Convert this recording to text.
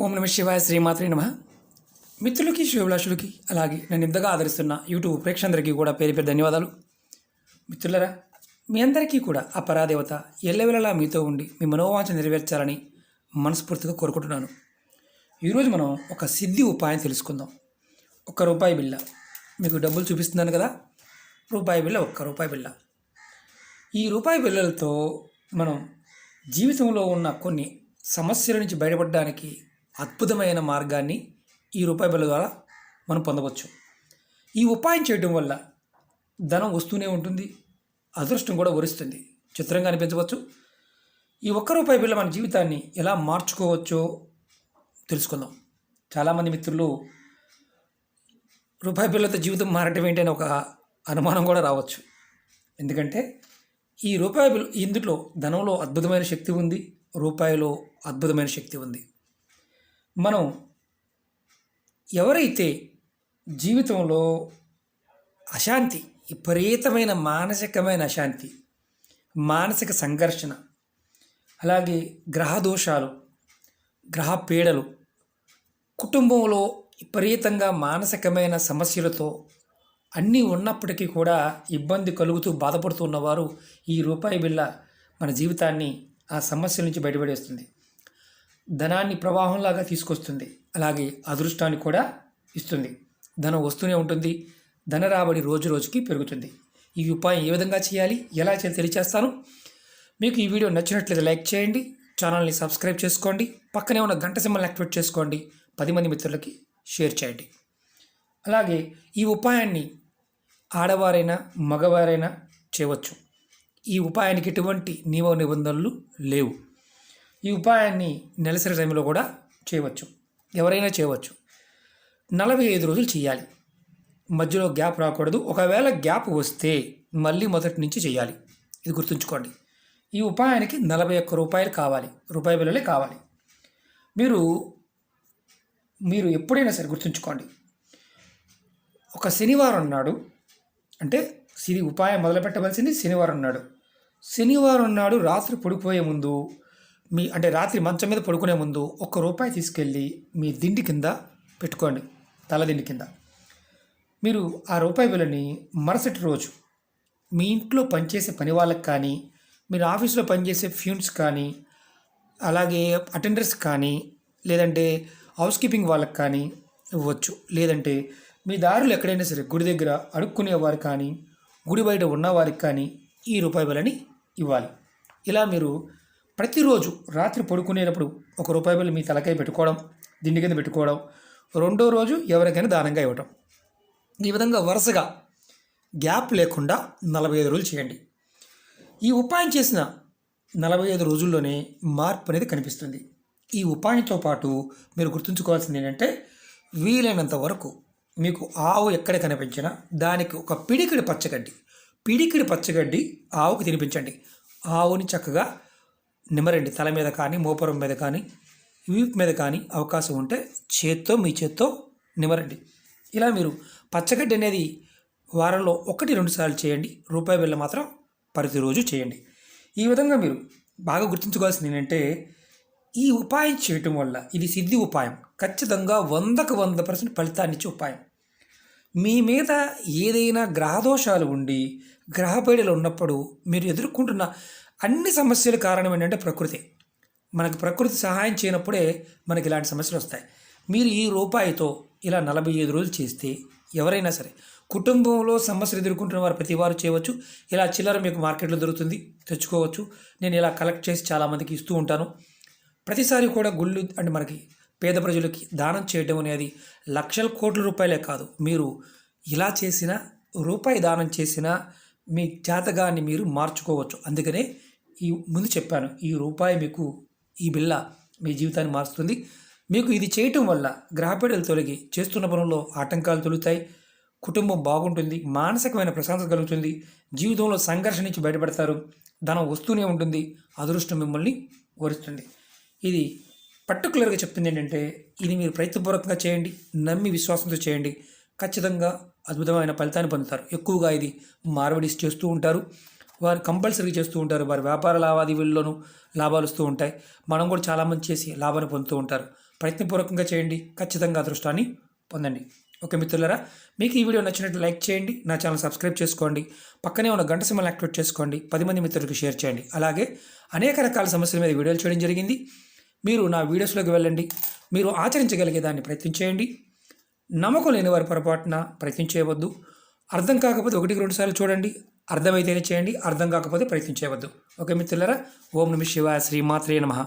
ఓం నమ శివాయ శ్రీమాత్రి నమ. మిత్రులకి శివభిలాషులకి అలాగే నన్ను ఇంతగా ఆదరిస్తున్న యూట్యూబ్ ప్రేక్షకులందరికీ కూడా పేరు పేరు ధన్యవాదాలు. మిత్రులరా మీ అందరికీ కూడా ఆ పరాదేవత ఎల్లవెల్లలా మీతో ఉండి మీ మనోవాంఛ నెరవేర్చాలని మనస్ఫూర్తిగా కోరుకుంటున్నాను. ఈరోజు మనం ఒక సిద్ధి ఉపాయం తెలుసుకుందాం. ఒక్క రూపాయి బిళ్ళ. మీకు డబ్బులు చూపిస్తున్నాను కదా? రూపాయి బిళ్ళ ఒక్క రూపాయి బిళ్ళ. ఈ రూపాయి బిళ్ళలతో మనం జీవితంలో ఉన్న కొన్ని సమస్యల నుంచి బయటపడడానికి అద్భుతమైన మార్గాన్ని ఈ రూపాయి బిళ్ళ ద్వారా మనం పొందవచ్చు. ఈ ఉపాయం చేయడం వల్ల ధనం వస్తూనే ఉంటుంది అదృష్టం కూడా వరిస్తుంది. చిత్రంగా అనిపించవచ్చు. ఈ ఒక్క రూపాయి బిళ్ళ మన జీవితాన్ని ఎలా మార్చుకోవచ్చో తెలుసుకుందాం. చాలామంది మిత్రులు రూపాయి బిళ్ళతో జీవితం మారటం ఏంటి అని ఒక అనుమానం కూడా రావచ్చు. ఎందుకంటే ఈ రూపాయి బిల్ ఇందులో ధనంలో అద్భుతమైన శక్తి ఉంది రూపాయిలో అద్భుతమైన శక్తి ఉంది. మనం ఎవరైతే జీవితంలో అశాంతి విపరీతమైన మానసికమైన అశాంతి మానసిక సంఘర్షణ అలాగే గ్రహ దోషాలు గ్రహ పీడలు కుటుంబంలో విపరీతంగా మానసికమైన సమస్యలతో అన్నీ ఉన్నప్పటికీ కూడా ఇబ్బంది కలుగుతూ బాధపడుతున్నవారు ఈ రూపాయి బిళ్ళ మన జీవితాన్ని ఆ సమస్యల నుంచి బయటపడేస్తుంది. ధనాన్ని ప్రవాహంలాగా తీసుకొస్తుంది. అలాగే అదృష్టాన్ని కూడా ఇస్తుంది. ధనం వస్తూనే ఉంటుంది. ధన రాబడి రోజు రోజుకి పెరుగుతుంది. ఈ ఉపాయం ఏ విధంగా చేయాలి? ఎలా చేయాలి? తెలియచేస్తాను. మీకు ఈ వీడియో నచ్చినట్లయితే లైక్ చేయండి. ఛానల్ని సబ్స్క్రైబ్ చేసుకోండి. పక్కనే ఉన్న గంట సింబల్ని యాక్టివేట్ చేసుకోండి. పది మంది మిత్రులకి షేర్ చేయండి. అలాగే ఈ ఉపాయాన్ని ఆడవారైనా మగవారైనా చేయవచ్చు. ఈ ఉపాయానికి ఎటువంటి నియమ నిబంధనలు లేవు. ఈ ఉపాయాన్ని నెలసరి టైంలో కూడా చేయవచ్చు. ఎవరైనా చేయవచ్చు. నలభై ఐదు రోజులు చేయాలి. మధ్యలో గ్యాప్ రాకూడదు. ఒకవేళ గ్యాప్ వస్తే మళ్ళీ మొదటి నుంచి చేయాలి. ఇది గుర్తుంచుకోండి. ఈ ఉపాయానికి నలభై ఒక్క రూపాయలు కావాలి. రూపాయి బిల్లలే కావాలి. మీరు మీరు ఎప్పుడైనా సరే గుర్తుంచుకోండి. ఒక శనివారం నాడు అంటే సిరి ఉపాయం మొదలుపెట్టవలసింది శనివారం నాడు. శనివారం నాడు రాత్రి పడిపోయే ముందు మీ అంటే రాత్రి మంచం మీద పడుకునే ముందు ఒక్క రూపాయి తీసుకెళ్ళి మీ దిండి కింద పెట్టుకోండి తలదిండి కింద. మీరు ఆ రూపాయి బిల్లని మరుసటి రోజు మీ ఇంట్లో పనిచేసే పని వాళ్ళకి కానీ మీరు ఆఫీస్లో పనిచేసే ఫ్యూన్స్ కానీ అలాగే అటెండర్స్ కానీ లేదంటే హౌస్ కీపింగ్ వాళ్ళకి కానీ ఇవ్వచ్చు. లేదంటే మీ దారులు ఎక్కడైనా సరే గుడి దగ్గర అడుక్కునేవారు కానీ గుడి బయట ఉన్నవారికి కానీ ఈ రూపాయి బలని ఇవ్వాలి. ఇలా మీరు ప్రతిరోజు రాత్రి పడుకునేటప్పుడు ఒక రూపాయి బిల్లు మీ తలకాయ పెట్టుకోవడం దిండి కింద పెట్టుకోవడం రెండో రోజు ఎవరికైనా దానంగా ఇవ్వడం ఈ విధంగా వరుసగా గ్యాప్ లేకుండా నలభై ఐదు రోజులు చేయండి. ఈ ఉపాయం చేసిన నలభై ఐదు రోజుల్లోనే మార్పు అనేది కనిపిస్తుంది. ఈ ఉపాయంతో పాటు మీరు గుర్తుంచుకోవాల్సింది ఏంటంటే వీలైనంత వరకు మీకు ఆవు ఎక్కడ కనిపించినా దానికి ఒక పిడికిడి పచ్చగడ్డి పిడికిడి పచ్చగడ్డి ఆవుకు తినిపించండి. ఆవుని చక్కగా నిమరండి తల మీద కానీ మోపురం మీద కానీ వీపు మీద కానీ అవకాశం ఉంటే చేత్తో మీ చేత్తో నిమరండి ఇలా మీరు పచ్చగడ్డి అనేది వారంలో ఒకటి రెండు సార్లు చేయండి. రూపాయి బిళ్ళ మాత్రం ప్రతిరోజు చేయండి. ఈ విధంగా మీరు బాగా గుర్తుంచుకోవాల్సింది ఏంటంటే ఈ ఉపాయం చేయటం వల్ల ఇది సిద్ధి ఉపాయం. ఖచ్చితంగా వందకు వంద పర్సెంట్ ఫలితాన్ని ఇచ్చే ఉపాయం. మీ మీద ఏదైనా గ్రహదోషాలు ఉండి గ్రహపీడలు ఉన్నప్పుడు మీరు ఎదుర్కొంటున్న అన్ని సమస్యల కారణం ఏంటంటే ప్రకృతి. మనకు ప్రకృతి సహాయం చేయనప్పుడే మనకి ఇలాంటి సమస్యలు వస్తాయి. మీరు ఈ రూపాయితో ఇలా నలభై ఐదు రోజులు చేస్తే ఎవరైనా సరే కుటుంబంలో సమస్యలు ఎదుర్కొంటున్న వారు ప్రతి వారు చేయవచ్చు. ఇలా చిల్లర మీకు మార్కెట్లో దొరుకుతుంది తెచ్చుకోవచ్చు. నేను ఇలా కలెక్ట్ చేసి చాలామందికి ఇస్తూ ఉంటాను. ప్రతిసారి కూడా గుళ్ళు అంటే మనకి పేద ప్రజలకి దానం చేయడం అనేది లక్షల కోట్ల రూపాయలే కాదు. మీరు ఇలా చేసిన రూపాయి దానం చేసిన మీ జాతకాన్ని మీరు మార్చుకోవచ్చు. అందుకనే ఈ ముందు చెప్పాను ఈ రూపాయి మీకు ఈ బిల్ల మీ జీవితాన్ని మారుస్తుంది. మీకు ఇది చేయటం వల్ల గ్రహపీడలు తొలగి చేస్తున్న పనుల్లో ఆటంకాలు తొలుగుతాయి కుటుంబం బాగుంటుంది మానసికమైన ప్రశాంతత కలుగుతుంది. జీవితంలో సంఘర్షణ నుంచి బయటపడతారు. ధనం వస్తూనే ఉంటుంది. అదృష్టం మిమ్మల్ని వరుస్తుంది ఇది పర్టికులర్గా చెప్తుంది ఏంటంటే ఇది మీరు ప్రయత్నపూర్వకంగా చేయండి నమ్మి విశ్వాసంతో చేయండి. ఖచ్చితంగా అద్భుతమైన ఫలితాన్ని పొందుతారు. ఎక్కువగా ఇది మార్వడిస్ చేస్తూ ఉంటారు. వారు కంపల్సరీ చేస్తూ ఉంటారు. వారి వ్యాపార లావాదేవీల్లోనూ లాభాలు వస్తూ ఉంటాయి. మనం కూడా చాలామంది చేసి లాభాన్ని పొందుతూ ఉంటారు. ప్రయత్నపూర్వకంగా చేయండి. ఖచ్చితంగా అదృష్టాన్ని పొందండి. ఓకే మిత్రులరా మీకు ఈ వీడియో నచ్చినట్టు లైక్ చేయండి. నా ఛానల్ సబ్స్క్రైబ్ చేసుకోండి. పక్కనే ఉన్న గంట సింబల్ యాక్టివేట్ చేసుకోండి. పది మంది మిత్రులకు షేర్ చేయండి. అలాగే అనేక రకాల సమస్యల మీద వీడియోలు చేయడం జరిగింది. మీరు నా వీడియోస్లోకి వెళ్ళండి. మీరు ఆచరించగలిగే దాన్ని ప్రయత్నం చేయండి. నమ్మకం లేని వారి పొరపాటున ప్రయత్నం చేయవద్దు. అర్థం కాకపోతే ఒకటికి రెండుసార్లు చూడండి. అర్థమైతేనే చేయండి అర్థం కాకపోతే ప్రయత్నం చేయవద్దు ఓకే మిత్రులరా ఓం నమ శివాయ శ్రీమాత్రే నమః.